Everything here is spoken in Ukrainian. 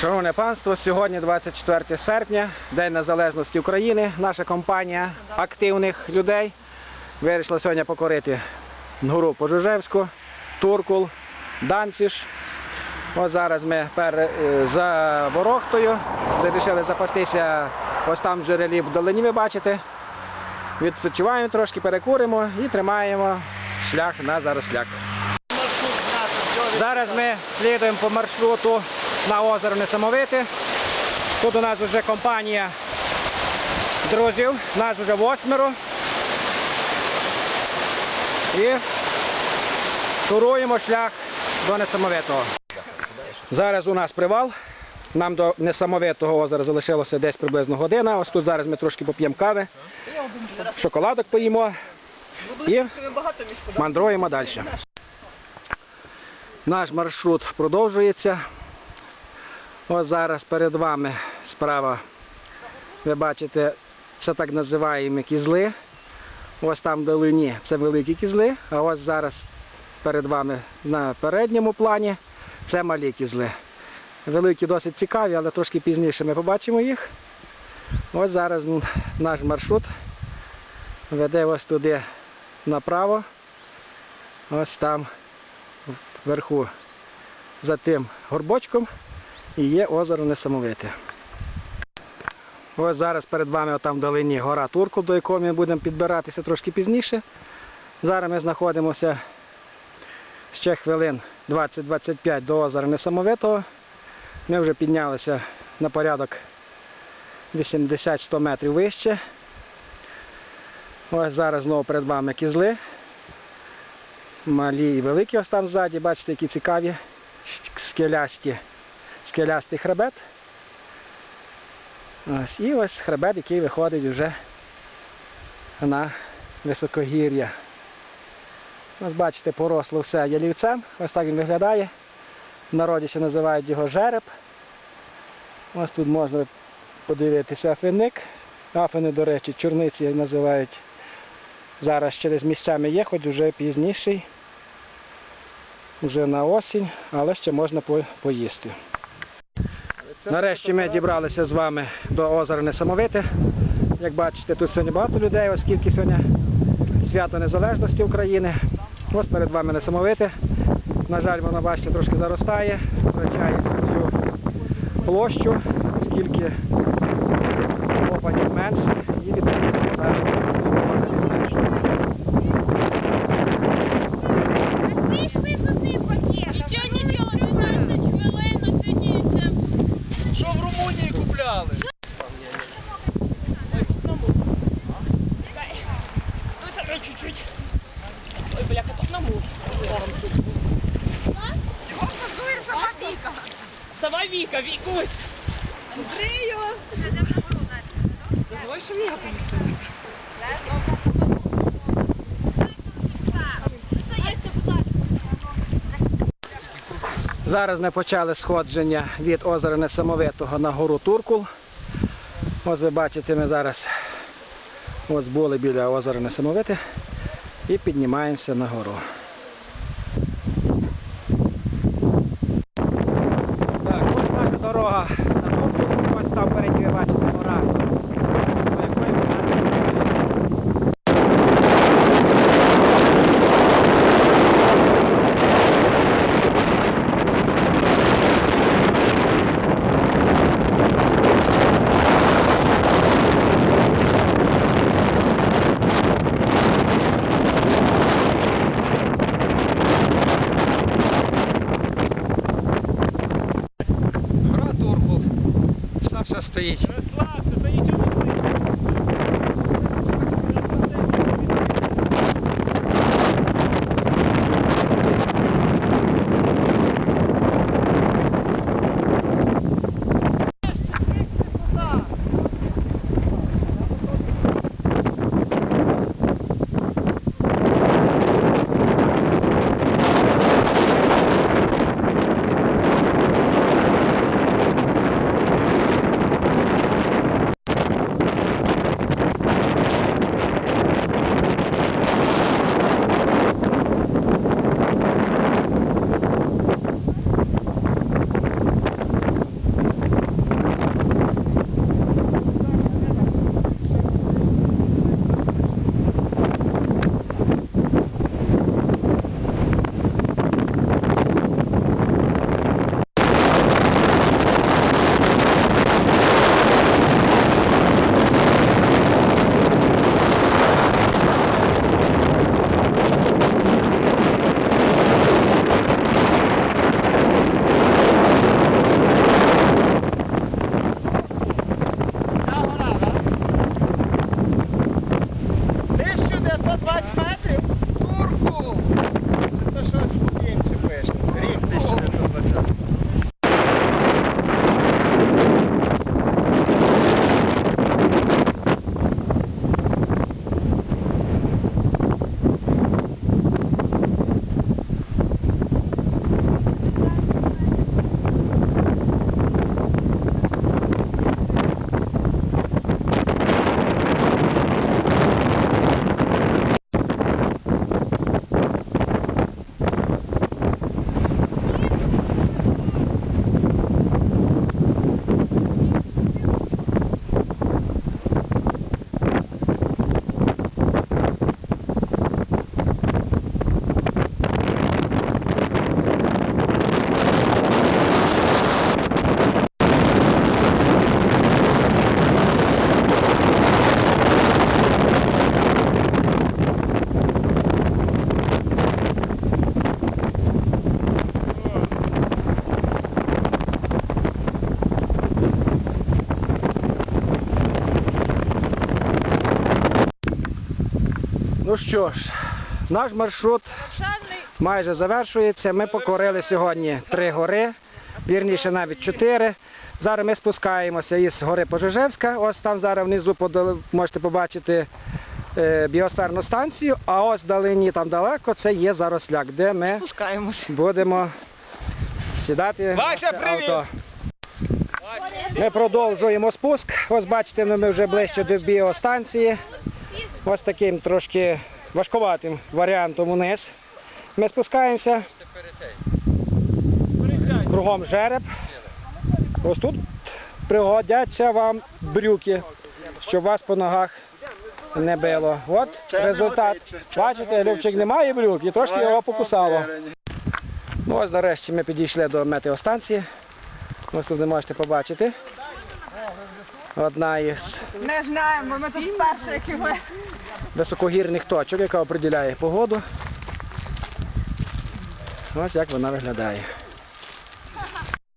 Шановне панство, сьогодні 24 серпня, День Незалежності України. Наша компанія активних людей вирішила сьогодні покорити гору Пожужевську, Туркул, Данціш. От зараз ми е, за Ворохтою вирішили запастися ось там в джерелі в долині, ви бачите. Відпочиваємо трошки, перекуримо і тримаємо шлях на заросляк. Зараз ми слідуємо по маршруту на озеро Несамовите. Тут у нас вже компанія друзів, нас вже восьмеро. І туруємо шлях до Несамовитого. Зараз у нас привал. Нам до Несамовитого озера залишилося десь приблизно година. Ось тут зараз ми трошки поп'ємо кави, шоколадок поїмо і мандруємо далі. Наш маршрут продовжується. Ось зараз перед вами справа, ви бачите, це так називаємо кізли. Ось там вдалині це великі кізли, а ось зараз перед вами на передньому плані це малі кізли. Великі досить цікаві, але трошки пізніше ми побачимо їх. Ось зараз наш маршрут веде ось туди направо. Ось там вверху за тим горбочком і є озеро Несамовите. Ось зараз перед вами там вдалині гора Турку, до якої ми будемо підбиратися трошки пізніше. Зараз ми знаходимося ще хвилин 20-25 до озера Несамовитого. Ми вже піднялися на порядок 80-100 метрів вище. Ось зараз знову перед вами кізли. Малі і великі ось там ззаді, бачите, які цікаві скелясті, скелястий хребет. Ось, і ось хребет, який виходить вже на високогір'я. Ось бачите, поросло все ялівцем. Ось так він виглядає. В народі ще називають його жереб. Ось тут можна подивитися афинник. Афини, до речі, чорниці називають. Зараз через місцями є, хоч вже пізніший. Вже на осінь, але ще можна поїсти. Нарешті ми дібралися з вами до озера Несамовите. Як бачите, тут сьогодні багато людей, оскільки сьогодні свято Незалежності України. Ось перед вами Несамовите. На жаль, воно, бачите, трошки заростає, втрачає свою площу, оскільки опадів менше і відповідно зараз озері зменшується. Вийшли з одним пакетом. Нічого, нічого, 12 хвилин, а сьогодні це Що в Румунії купляли? Ой, бляха, тут на муж. Його газує сама Віка. Сама Віка, Вікусь. Андрію. Давай, що я помістила. Зараз ми почали сходження від озера Несамовитого на гору Туркул. Ось ви бачите, ми зараз ось були біля озера Несамовите і піднімаємося на гору. Так, ось наша дорога на Туркул. Ось там впереді ви бачите гора. по якої ми зараз піднімаємося. Гра Туркул. Саша стоїть. Розслабся, та нічого не буде. Ну що ж, наш маршрут майже завершується. Ми покорили сьогодні три гори, вірніше навіть чотири. Зараз ми спускаємося із гори Пожежевська. Ось там зараз внизу можете побачити е, біосферну станцію, а ось вдалині там далеко це є заросляк, де ми Спускаємось. будемо сідати в Вася, привіт! авто. Ми продовжуємо спуск. Ось бачите, ми вже ближче до біостанції. Ось таким трошки важкуватим варіантом униз. Ми спускаємося, кругом жереб. Ось тут пригодяться вам брюки, щоб вас по ногах не било. От результат. Бачите, Любчик не має брюк і трошки його покусало. Ну ось нарешті ми підійшли до метеостанції. Ось тут ви можете побачити. Одна із Не знаємо, ми тут вперше, які ми. високогірних точок, яка определяє погоду. Ось як вона виглядає.